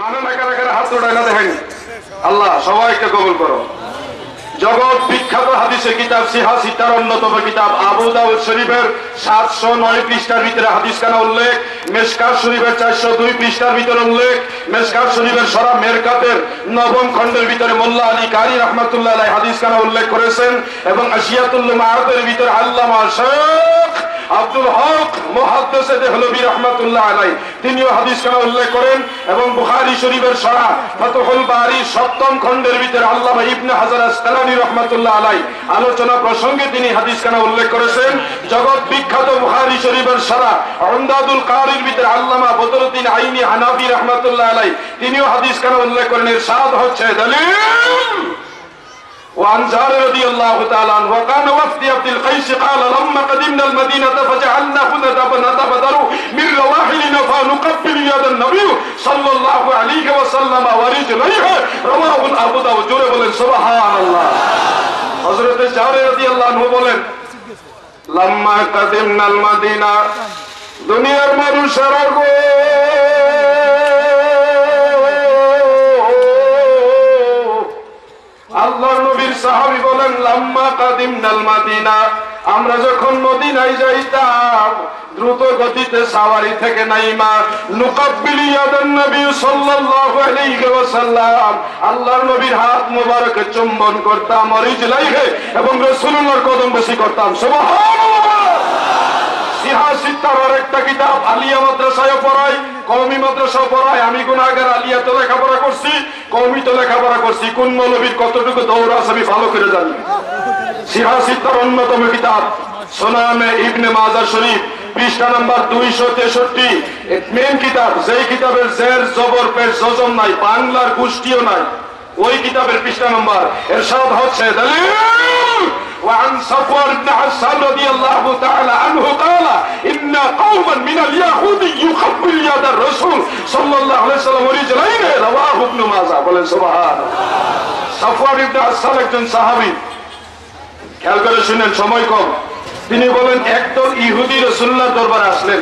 মানে না কারা কারা আল্লাহ করো। জগৎ বিখ্যাত হাদিসের কিতাব সিহাসি তার অন্যতম কিতাব, আবু দাউদ শরীফের সাতশো নয় পৃষ্ঠার ভিতরে হাদিস খানা উল্লেখ মেসকার শরীফের চারশো দুই পৃষ্ঠার ভিতরে উল্লেখ মেসকার শরীফের সরা মেরকাতের নবম খণ্ডের ভিতরে মোল্লা আলী কারি রহমতুল্লাহ হাদিস খানা উল্লেখ করেছেন এবং আসিয়াতুল্লাহ মাহাতের ভিতরে আল্লামা শেখ আব্দুল হক মহাদ্দেশে দেহলবী রহমতুল্লাহ আলাই তিনিও হাদিস খানা উল্লেখ করেন এবং বুখারী শরীফের সরা ফতহুল বারি সপ্তম খণ্ডের ভিতরে আল্লাহ ইবনে হাজার আসকালানি রহমতুল্লাহ আলাই আলোচনা প্রসঙ্গে তিনি হাদিস খানা উল্লেখ করেছেন, জগৎ বিখ্যাত বুখারী শরীফের সরা অন্দাদুল কারির ভিতরে আল্লামা বদরুদ্দিন আইনি হানাফি রহমতুল্লাহ আলাই তিনিও হাদিস খানা উল্লেখ করেন এর সাদ হচ্ছে দলিল। وعن جابر رضي الله تعالى عنه وكان وفد عبد القيس قال لما قدمنا المدينة فجعلنا نتبدر من رواحلنا فنقبل يد النبي صلى الله عليه وسلم ورجليه رواه أبو داود জোরে বলেন সুবহান আল্লাহ হযরত জাবের রাদিয়াল্লাহু আনহু বলেন লাম্মা কাদিমনাল মাদিনা দুনিয়ার মানুষেরা গো আল্লাহর নবীর সাহাবী বলেন, লাম্মা কাদিম নাল মাদিনা। আমরা যখন মদিনায় যাইতাম, দ্রুত গতিতে সাওয়ারি থেকে নাইমা, নুকাব্বিল ইয়াদান নবী সাল্লাল্লাহু আলাইহি আল্লাহর নবীর হাত মোবারকে চুম্বন করতাম অরিজলাইহে এবং রাসূলুল্লাহর কদম বসি করতাম। সুবহানাল্লাহ! অন্যতম কিতাব, সোনামে ইবনে মাজার শরীফ, পৃষ্ঠা নাম্বার দুইশো তেষট্টি। মেন কিতাব, যেই কিতাবের জের, জবর নাই, বাংলার গোষ্ঠীও নাই। ওই কিতাবের পৃষ্ঠা নাম্বার এর সাদ হচ্ছে দলিল وعن صفوان بن عسال رضي الله تعالى عنه قال إن قوما من اليهود يقبل يد الرسول صلى الله عليه وسلم ورجلين رواه ابن ماجه বলেন সুবহান সাফওয়ান ইবনে আসাল একজন সাহাবী খেয়াল করে শুনেন সময় কম তিনি বলেন একদল ইহুদি রসুল্লাহ দরবারে আসলেন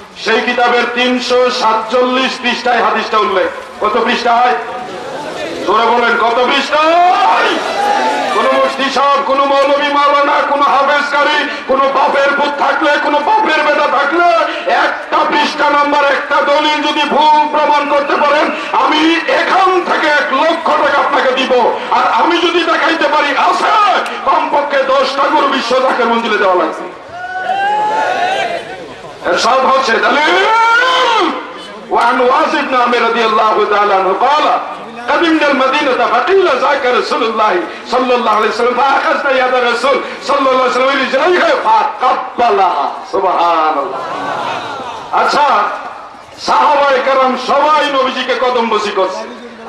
সেই কিতাবের তিনশো সাতচল্লিশ পৃষ্ঠায় হাদিসটা উল্লেখ। কত পৃষ্ঠায়? জোরে বলেন, কত পৃষ্ঠায়? কোন মুফতি সাহেব, কোন মৌলবী মাওলানা, কোন হাফেজকারী, কোন বাপের পুত থাকলে, কোন বাপের বেটা থাকলে, একটা পৃষ্ঠা নাম্বার, একটা দলিল যদি ভুল প্রমাণ করতে পারেন, আমি এখান থেকে এক লক্ষ টাকা আপনাকে দিব। আর আমি যদি দেখাইতে পারি, আছে, কমপক্ষে দশটা গরু বিশ্ব তাকে মঞ্জিলে দেওয়া লাগবে। সব হচ্ছে দলিল وعن واصف بن عمر رضي الله تعالى عنه قال قدمنا المدينة فقيل ذاك رسول الله صلى الله عليه وسلم فأخذنا يد الرسول صلى الله عليه وسلم رجليه فقبلها سبحان الله আচ্ছা সাহাবাই কারাম সবাই নবীজিকে কদম বসি করছে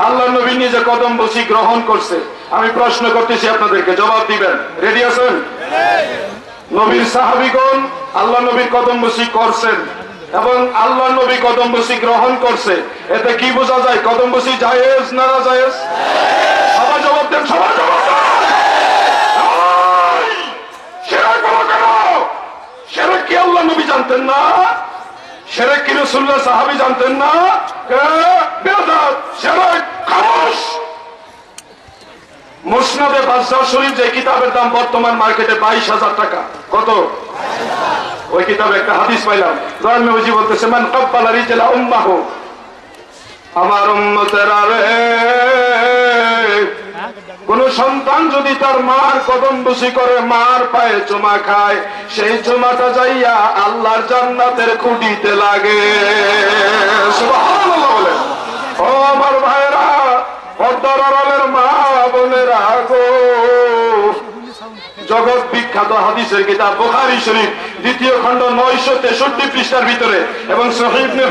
আল্লাহ নবী নিজে কদম বসি গ্রহণ করছে আমি প্রশ্ন করতেছি আপনাদেরকে জবাব দিবেন রেডি আছেন নবীর সাহাবিগণ আল্লাহ নবীর কদম বসি করছেন এবং আল্লাহ নবী কদম বসি গ্রহণ করছে। এতে কি বোঝা যায়? কদম বসি জায়েজ না জায়েজ সবাই জবাব দেন জবাব সেরা কি আল্লাহ নবী জানতেন না? সেরা কি রসুল্লাহ সাহাবি জানতেন না? সেরা খামোশ। মুসনাদে বাদশাহ শরীফ যে কিতাবের দাম বর্তমান মার্কেটে বাইশ হাজার টাকা। কত? ওই কিতাবে একটা হাদিস পাইলাম। দয়াল নবীজি বলতেছে, মান কব্বালা রিজলা উম্মাহ। আমার উম্মতেরা রে কোন সন্তান যদি তার মার কদম বসি করে মার পায়ে চুমা খায়, সেই চুমাটা যাইয়া আল্লাহর জান্নাতের খুঁটিতে লাগে। ও আমার ভাইরা জগৎ বিখ্যাত হাদিসের কিতাব বোখারি শরীফ, দ্বিতীয় খণ্ড নয়শো তেষট্টি পৃষ্ঠার ভিতরে এবং শহীদের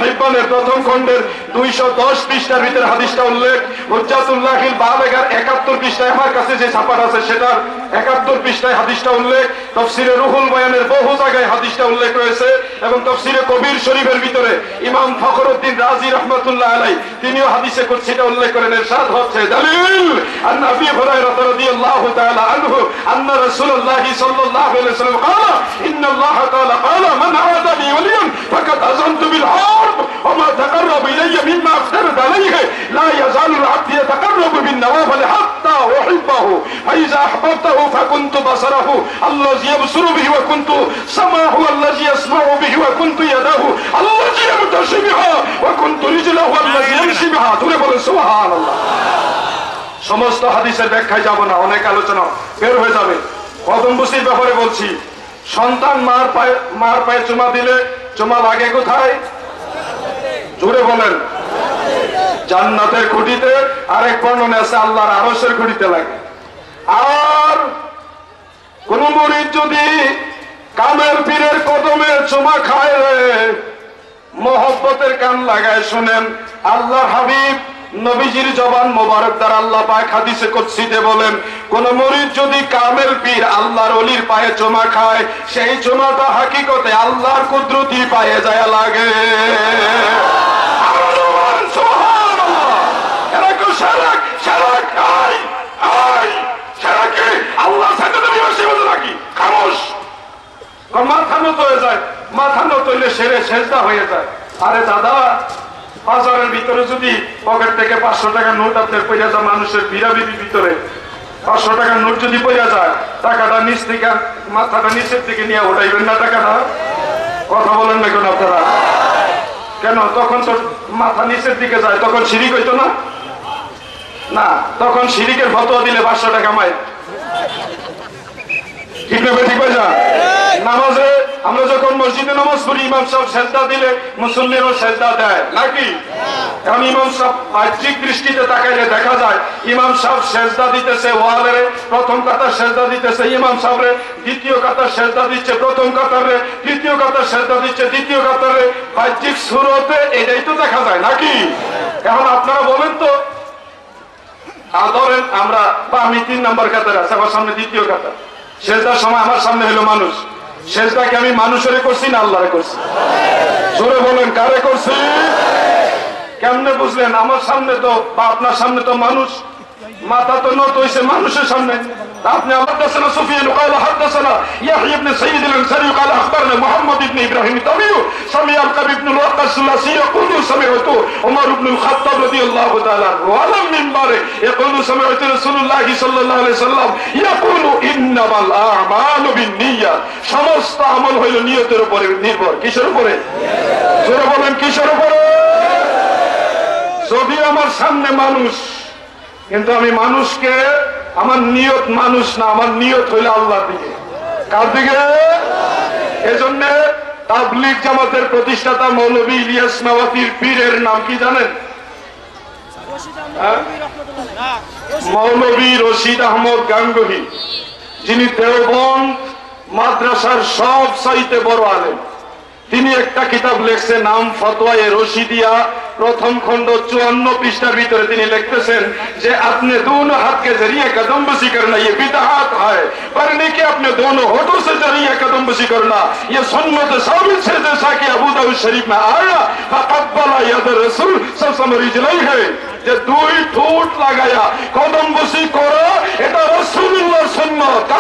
প্রথম খণ্ডের দুইশো দশ পৃষ্ঠার ভিতরে হাদিসটা উল্লেখ। হজ্জাতুল্লাহিল বাবেগার একাত্তর পৃষ্ঠায় আমার কাছে যে ছাপাট আছে সেটার একাত্তর পৃষ্ঠায় হাদিসটা উল্লেখ তফসিরে রুহুল বয়ানের বহু জায়গায় হাদিসটা উল্লেখ রয়েছে এবং তফসিরে কবির শরীফের ভিতরে ইমাম ফখরুদ্দিন রাজি রহমতুল্লাহ আলাই তিনিও হাদিসে কুরসিটা উল্লেখ করেন এরশাদ হচ্ছে দলিল আন আবি হুরায়রা রাদিয়াল্লাহু তাআলা আনহু আন্না রাসূলুল্লাহ সাল্লাল্লাহু আলাইহি ওয়াসাল্লাম قال ان الله تعالى قال من عاد لي وليا فقد اذنت فاذا احببته فكنت بصره الذي يبصر به وكنت سمعه الذي يسمع به وكنت يده الذي يمتشي بها وكنت رجله الذي يمشي بها তুলে বলে সুবহানাল্লাহ সমস্ত হাদিসের ব্যাখ্যায় যাব না অনেক আলোচনা বের হয়ে যাবে কদম বসির ব্যাপারে বলছি সন্তান মার পায়ে মার পায়ে চুমা দিলে চুমা লাগে কোথায় জুড়ে বলেন জান্নাতের খুঁটিতে আরেক বর্ণনে আছে আল্লাহর আরসের খুঁটিতে লাগে আর কোন মরিদ যদি কামের পীরের কদমে চুমা খায় রে মোহব্বতের কান লাগায় শুনেন আল্লাহ হাবিব নবীজির জবান মোবারক দ্বারা আল্লাহ পাক হাদিসে কুদসিতে বলেন কোন মরিদ যদি কামেল পীর আল্লাহর অলির পায়ে চুমা খায় সেই চুমাটা হাকিকতে আল্লাহর কুদরতি পায়ে যায় লাগে। শারাক, শারাক, নত হয়ে যায় মাথা নত হইলে সেরে সেজদা হয়ে যায়। আরে দাদা বাজারের ভিতরে যদি পকেট থেকে পাঁচশো টাকার নোট আপনার পড়ে যায় মানুষের বিরাবিরির ভিতরে পাঁচশো টাকার নোট যদি পড়ে যায় টাকাটা নিচ থেকে মাথাটা নিচের থেকে নিয়ে উঠাইবেন না টাকাটা? কথা বলেন না কেন আপনারা? কেন? তখন তো মাথা নিচের দিকে যায় তখন শিরিক হইতো না? না তখন শিরিকের ফতোয়া দিলে পাঁচশো টাকা মাই ঠিক না ঠিক নামাজে আমরা যখন মসজিদে নামাজ পড়ি, ইমাম সাহেব সেজদা দিলে মুসল্লিরও সেজদা দেয়। নাকি? এখন ইমাম সাহেব বাহ্যিক দৃষ্টিতে তাকাইলে দেখা যায়, ইমাম সাহেব সেজদা দিতেছে ওয়ালের, প্রথম কাতার সেজদা দিতেছে ইমাম সাহেবের, দ্বিতীয় কাতার সেজদা দিচ্ছে প্রথম কাতারে, তৃতীয় কাতার সেজদা দিচ্ছে দ্বিতীয় কাতারে। বাহ্যিক সুরতে এটাই তো দেখা যায়, নাকি? এখন আপনারা বলেন তো ধরেন আমরা বা আমি তিন নম্বর কাতারে আছে, আমার সামনে দ্বিতীয় কাতার। শেষদার সময় আমার সামনে হলো মানুষ। শেষদাকে আমি মানুষের করছি না আল্লাহরে করছি? জোরে বলেন, কারে করছি? কেমনে বুঝলেন? আমার সামনে তো বা আপনার সামনে তো মানুষ, মাথা তো নত হয়েছে মানুষের সামনে। আপনি حدثنا سفيان قال حدثنا يحيى بن سعيد الانصاري قال اخبرنا محمد بن ابراهيم التميمي سمع القبي بن الوقاص الثلاثي يقول سمعت عمر بن الخطاب رضي الله تعالى عنه وعلى المنبر يقول سمعت رسول الله صلى الله عليه وسلم يقول انما الاعمال بالنية সমস্ত আমল হইল নিয়তের উপরে নির্ভর কিসের উপরে জোরে বলেন কিসের উপরে যদি আমার সামনে মানুষ কিন্তু আমি মানুষকে, আমার নিয়ত মানুষ না, আমার নিয়ত হইলে আল্লাহর দিকে। কার দিকে? এজন্য তাবলিগ জামাতের প্রতিষ্ঠাতা মৌলবী ইলিয়াস নওয়াতির পীরের নাম কি জানেন? হ্যাঁ? মৌলবী রশিদ আহমদ গাঙ্গুহি, যিনি দেওবন্দ মাদ্রাসার সব চাইতে বড় আলেম। তিনি একটা কিতাব লিখছে নাম ফতোয়ায়ে রশিদিয়া প্রথম খণ্ড চুয়ান্ন পৃষ্ঠার ভিতরে তিনি লিখতেছেন যে আপনি दोनों हाथ के जरिए कदम बसी करना ये बिदअत है पढ़ने के अपने दोनों होठों से जरिए कदम बसी करना ये सुन्नत साबित है जैसा कि अबू दाऊद शरीफ में आया फकब्बला यद रसूल सब समरिज नहीं है যে দুই ঠোঁট লাগায়া কদম বসি করো এটা রসুল্লাহর সুন্নত